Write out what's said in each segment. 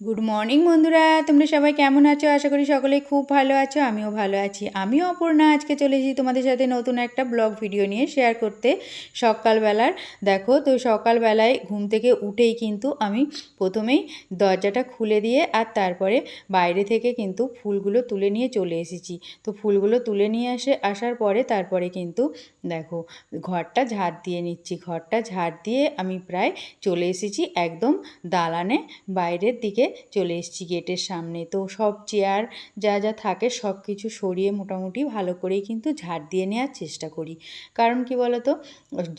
Good morning বন্ধুরা। তোমরা সবাই কেমন আছো? আশা করি সকলেই খুব ভালো আছো, আমিও ভালো আছি। আমিও অপর্ণা। আজকে চলে এসেছি তোমাদের সাথে নতুন একটা ব্লগ ভিডিও নিয়ে শেয়ার করতে সকালবেলার। দেখো, তো সকালবেলায় ঘুম থেকে উঠেই কিন্তু আমি প্রথমেই দরজাটা খুলে দিয়ে আর তারপরে বাইরে থেকে কিন্তু ফুলগুলো তুলে নিয়ে চলে এসেছি। তো ফুলগুলো তুলে নিয়ে আসে, আসার পরে তারপরে কিন্তু দেখো, ঘরটা ঝাড় দিয়ে নিচ্ছি। ঘরটা ঝাড় দিয়ে আমি প্রায় চলে এসেছি একদম দালানে বাইরের দিকে। চলে এসেছি গেটের সামনে। তো সব চেয়ার যা যা থাকে সব কিছু সরিয়ে মোটামুটি ভালো করেই কিন্তু ঝাড় দিয়ে নেওয়ার চেষ্টা করি। কারণ কি বলতো?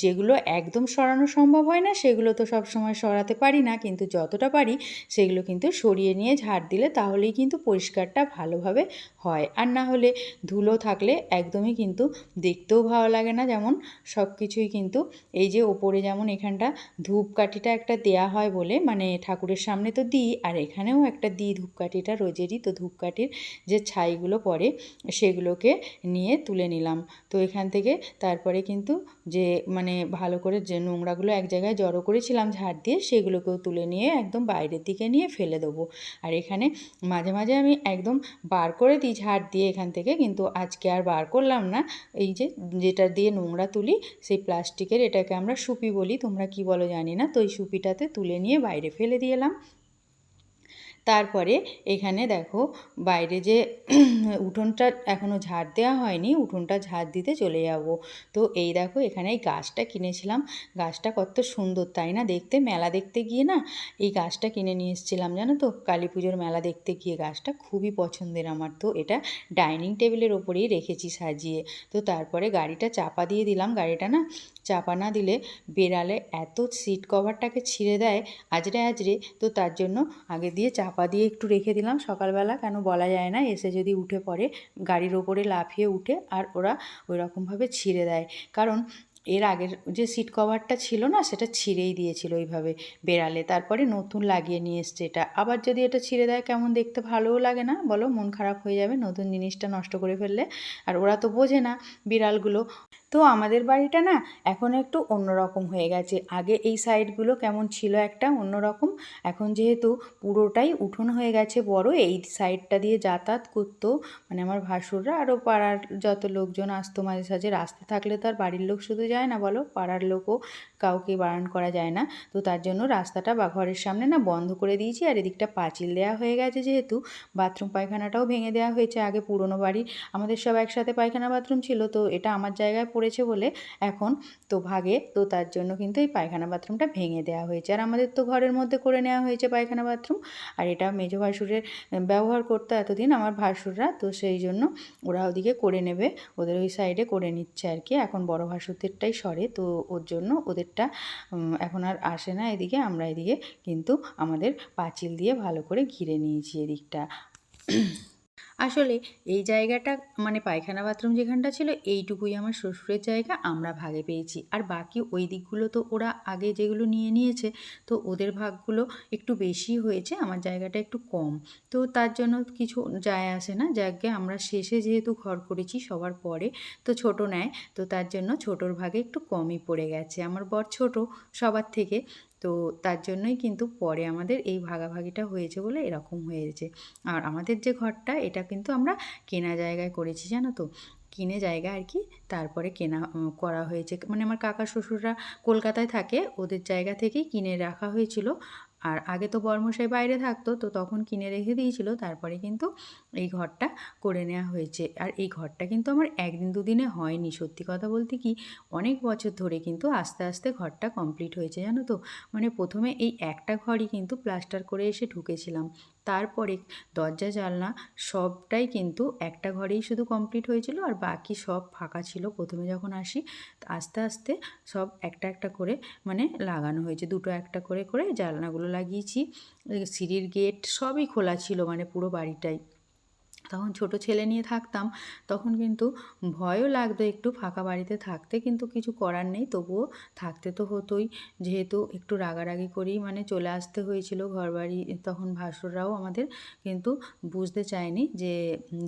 যেগুলো একদম সরানো সম্ভব হয় না, সেগুলো তো সব সময় সরাতে পারি না। কিন্তু যতটা পারি সেগুলো কিন্তু সরিয়ে নিয়ে ঝাড় দিলে তাহলেই কিন্তু পরিষ্কারটা ভালোভাবে হয়। আর না হলে ধুলো থাকলে একদমই কিন্তু দেখতেও ভালো লাগে না। যেমন সব কিছুই কিন্তু এই যে ওপরে যেমন এখানটা ধূপকাঠিটা একটা দেয়া হয় বলে মানে ঠাকুরের সামনে তো দিই, আর এখানেও একটা দিই ধূপকাঠিটা রোজেরই তো ধূপকাঠির যে ছাইগুলো পড়ে সেগুলোকে নিয়ে তুলে নিলাম। তো এখান থেকে তারপরে কিন্তু যে মানে ভালো করে যে নোংরাগুলো এক জায়গায় জড়ো করেছিলাম ঝাড় দিয়ে, সেগুলোকেও তুলে নিয়ে একদম বাইরের দিকে নিয়ে ফেলে দেবো। আর এখানে মাঝে মাঝে আমি একদম বার করে দিই ঝাড় দিয়ে এখান থেকে, কিন্তু আজকে আর বার করলাম না। এই যে যেটা দিয়ে নোংরা তুলি, সেই প্লাস্টিকের এটাকে আমরা সুপি বলি, তোমরা কি বলো জানি না। তো এই সুপিটাতে তুলে নিয়ে বাইরে ফেলে দিয়ে এলাম। তারপরে এখানে দেখো বাইরে যে উঠোনটা এখনও ঝাড় দেওয়া হয়নি, উঠোনটা ঝাড় দিতে চলে যাব। তো এই দেখো এখানে এই গাছটা কিনেছিলাম। গাছটা কত সুন্দর, তাই না? দেখতে, মেলা দেখতে গিয়ে না এই গাছটা কিনে নিয়ে এসেছিলাম, জানো তো? কালী পুজোর মেলা দেখতে গিয়ে গাছটা খুবই পছন্দের আমার। তো এটা ডাইনিং টেবিলের ওপরেই রেখেছি সাজিয়ে। তো তারপরে গাড়িটা চাপা দিয়ে দিলাম। গাড়িটা না চাপা না দিলে বেড়ালে এত সিট কভারটাকে ছিঁড়ে দেয় আজরে আজরে তো তার জন্য আগে দিয়ে চাপা দিয়ে একটু রেখে দিলাম সকালবেলা, কেন বলা যায় না, এসে যদি উঠে পড়ে, গাড়ির ওপরে লাফিয়ে উঠে আর ওরা ওই রকমভাবে ছিঁড়ে দেয়। কারণ এর আগের যে সিট কভারটা ছিল না, সেটা ছিঁড়েই দিয়েছিল ওইভাবে বেড়ালে। তারপরে নতুন লাগিয়ে নিয়ে এসছে এটা। আবার যদি এটা ছিঁড়ে দেয়, কেমন দেখতে ভালোও লাগে না, বলো, মন খারাপ হয়ে যাবে, নতুন জিনিসটা নষ্ট করে ফেললে। আর ওরা তো বোঝে না বিড়ালগুলো তো আমাদের বাড়িটা না এখন একটু অন্যরকম হয়ে গেছে। আগে এই সাইডগুলো কেমন ছিল একটা অন্যরকম, এখন যেহেতু পুরোটাই উঠোন হয়ে গেছে বড়, এই সাইডটা দিয়ে যাতায়াত করতো। মানে আমার ভাসুররা আরও পাড়ার যত লোকজন আসতো মাঝে সাঝে, রাস্তা থাকলে তো আর বাড়ির লোক শুধু যায় না বলো, পাড়ার লোকও কাউকে বারণ করা যায় না। তো তার জন্য রাস্তাটা বা ঘরের সামনে না বন্ধ করে দিয়েছি, আর এদিকটা পাঁচিল দেওয়া হয়ে গেছে যেহেতু। বাথরুম পায়খানাটাও ভেঙে দেওয়া হয়েছে আগে পুরনো বাড়ি। আমাদের সব একসাথে পায়খানা বাথরুম ছিল, তো এটা আমার জায়গায় পড়েছে বলে এখন তো ভাগে, তো তার জন্য কিন্তু এই পায়খানা বাথরুমটা ভেঙে দেওয়া হয়েছে। আর আমাদের তো ঘরের মধ্যে করে নেওয়া হয়েছে পায়খানা বাথরুম। আর এটা মেজো ভাসুরের ব্যবহার করতো এতদিন আমার ভাসুররা, তো সেই জন্য ওরা ওদিকে করে নেবে, ওদের ওই সাইডে করে নিচ্ছে আর কি। এখন বড় ভাসুরদেরটাই সরে, তো ওর জন্য ওদেরটা এখন আর আসে না এদিকে। আমরা এদিকে কিন্তু আমাদের পাঁচিল দিয়ে ভালো করে ঘিরে নিয়েছি এদিকটা। আসলে এই জায়গাটা মানে পায়খানা বাথরুম যেখানটা ছিল, এইটুকুই আমার শ্বশুরের জায়গা, আমরা ভাগে পেয়েছি। আর বাকি ওই দিকগুলো তো ওরা আগে যেগুলো নিয়ে নিয়েছে, তো ওদের ভাগগুলো একটু বেশি হয়েছে, আমার জায়গাটা একটু কম। তো তার জন্য কিছু যায় আসে না, যাকে আমরা শেষে যেহেতু ঘর করেছি সবার পরে, তো ছোট নেয়, তো তার জন্য ছোটোর ভাগে একটু কমই পড়ে গেছে। আমার বর ছোট, সবার থেকে তো তার জন্যই কিন্তু পরে আমাদের এই ভাগাভাগিটা হয়েছে বলে এরকম হয়েছে। আর আমাদের যে ঘরটা, এটা কিন্তু আমরা কেনা জায়গায় করেছি, জানো তো? কিনে জায়গা আর কি, তারপরে কেনা করা হয়েছে। মানে আমার কাকা শ্বশুররা কলকাতায় থাকে, ওদের জায়গা থেকেই কিনে রাখা হয়েছিল। আর আগে তো বর্মশাই বাইরে থাকতো, তো তখন কিনে রেখে দিয়েছিল, তারপরে কিন্তু এই ঘরটা করে নেওয়া হয়েছে। আর এই ঘরটা কিন্তু আমার একদিন দুদিনে হয়নি। সত্যি কথা বলতে কি, অনেক বছর ধরে কিন্তু আস্তে আস্তে ঘরটা কমপ্লিট হয়েছে, জানো তো? মানে প্রথমে এই একটা ঘরই কিন্তু প্লাস্টার করে এসে ঢুকেছিলাম। তারপরে দরজা, জানলা সবটাই কিন্তু একটা ঘরেই শুধু কমপ্লিট হয়েছিল আর বাকি সব ফাঁকা ছিল প্রথমে যখন আসি, আস্তে আস্তে সব একটা একটা করে মানে লাগানো হয়েছে। দুটো একটা করে করে জানলাগুলো লাগিয়েছি। সিঁড়ির গেট সবই খোলা ছিল মানে পুরো বাড়িটাই। তখন ছোট ছেলে নিয়ে থাকতাম, তখন কিন্তু ভয়ও লাগতো একটু ফাঁকা বাড়িতে থাকতে, কিন্তু কিছু করার নেই, তবুও থাকতে তো হতোই। যেহেতু একটু রাগারাগি করেই মানে চলে আসতে হয়েছিল ঘরবাড়ি, তখন ভাসুররাও আমাদের কিন্তু বুঝতে চায়নি যে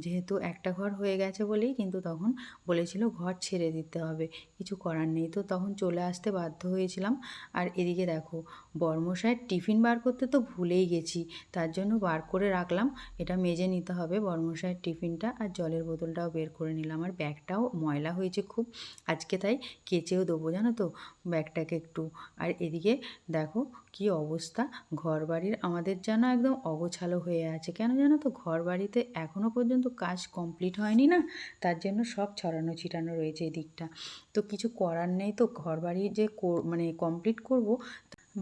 যেহেতু একটা ঘর হয়ে গেছে বলেই কিন্তু তখন বলেছিল ঘর ছেড়ে দিতে হবে, কিছু করার নেই। তো তখন চলে আসতে বাধ্য হয়েছিলাম। আর এদিকে দেখো বর্মশায়ের টিফিন বার করতে তো ভুলেই গেছি, তার জন্য বার করে রাখলাম, এটা মেজে নিতে হবে বর্মশায়ের টিফিনটা আর জলের বোতলটাও বের করে নিলাম। আর ব্যাগটাও ময়লা হয়েছে খুব। আজকে তাই কেচেও দেবো, জানো তো? ব্যাগটাকে একটু। আর এদিকে দেখো কি অবস্থা। ঘর বাড়ির আমাদের যেন একদম অগোছালো হয়ে আছে। কেন জানো তো? ঘর বাড়িতে এখনও পর্যন্ত কাজ কমপ্লিট হয়নি না? তার জন্য সব ছড়ানো ছিটানো রয়েছে এদিকটা। তো কিছু করার নেই তো? ঘর বাড়ি যে মানে কমপ্লিট করব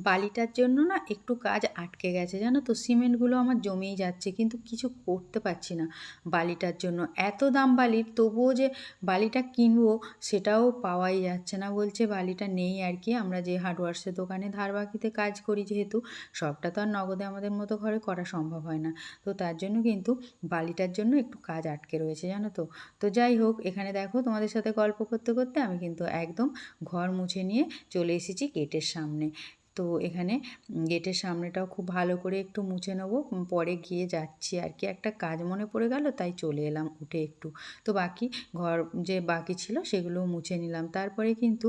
বালিটার জন্য না একটু কাজ আটকে গেছে, জানো তো? সিমেন্টগুলো আমার জমেই যাচ্ছে, কিন্তু কিছু করতে পারছি না বালিটার জন্য। এত দাম বালির, তবুও যে বালিটা কিনবো সেটাও পাওয়াই যাচ্ছে না বলছে, বালিটা নেই আর কি। আমরা যে হার্ডওয়ার্সের দোকানে ধার বাকিতে কাজ করি যেহেতু, সবটা তো আর নগদে আমাদের মতো ঘরে করা সম্ভব হয় না। তো তার জন্য কিন্তু বালিটার জন্য একটু কাজ আটকে রয়েছে, জানো তো? তো যাই হোক, এখানে দেখো তোমাদের সাথে গল্প করতে করতে আমি কিন্তু একদম ঘর মুছে নিয়ে চলে এসেছি গেটের সামনে। তো এখানে গেটের সামনেটাও খুব ভালো করে একটু মুছে নেব। পরে গিয়ে যাচ্ছি আর কি। একটা কাজ মনে পড়ে গেল, তাই চলে এলাম উঠে একটু। তো বাকি ঘর যে বাকি ছিল সেগুলো মুছে নিলাম। তারপরে কিন্তু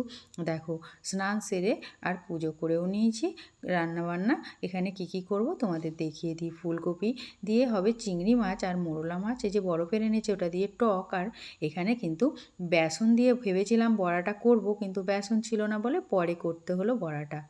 দেখো স্নান সেরে আর পুজো করেও নিয়েছি। রান্নাবান্না এখানে কি কি করব তোমাদের দেখিয়ে দিই। ফুলকপি দিয়ে হবে চিংড়ি মাছ আর মোরলা মাছ। এই যে বরফের এনেছে ওটা দিয়ে টক। আর এখানে কিন্তু বেসন দিয়ে ভেবেছিলাম বড়াটা করব, কিন্তু বেসন ছিল না বলে পরে করতে হলো বড়াটা।